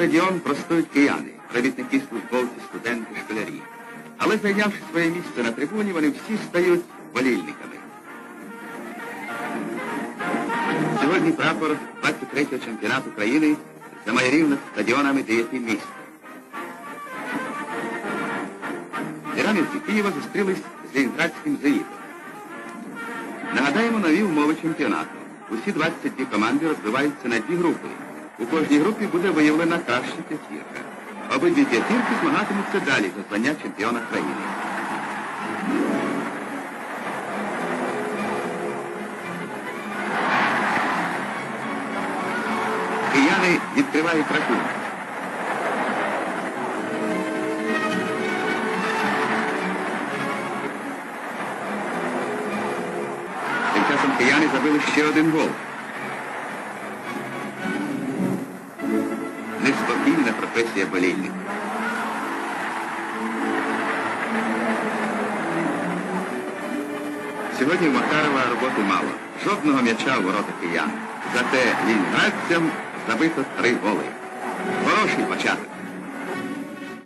стадіон простують кияни, робітники, службовці, студенти, школярі. Але зайнявши своє місце на трибуні, вони всі стають болільниками. Сьогодні прапор 23-го чемпіонату країни замайорів над стадіонами дев'яти міст. Тиранівці Києва зустрілись з Лінінградським Заїдом. Нагадаємо нові умови чемпіонату. Усі 22 команди розбиваються на дві групи. У кожній групі буде виявлена краща п'ятірка. Обидві п'ятірки змагатимуться далі за звання чемпіона країни. Кияни відкривають рахунок. Тим часом кияни забили ще один гол. Неспокійна професія. Сьогодні у Макарова роботи мало. Жодного м'яча у ворота киян. Зате лінградцям забито три голи. Хороший початок.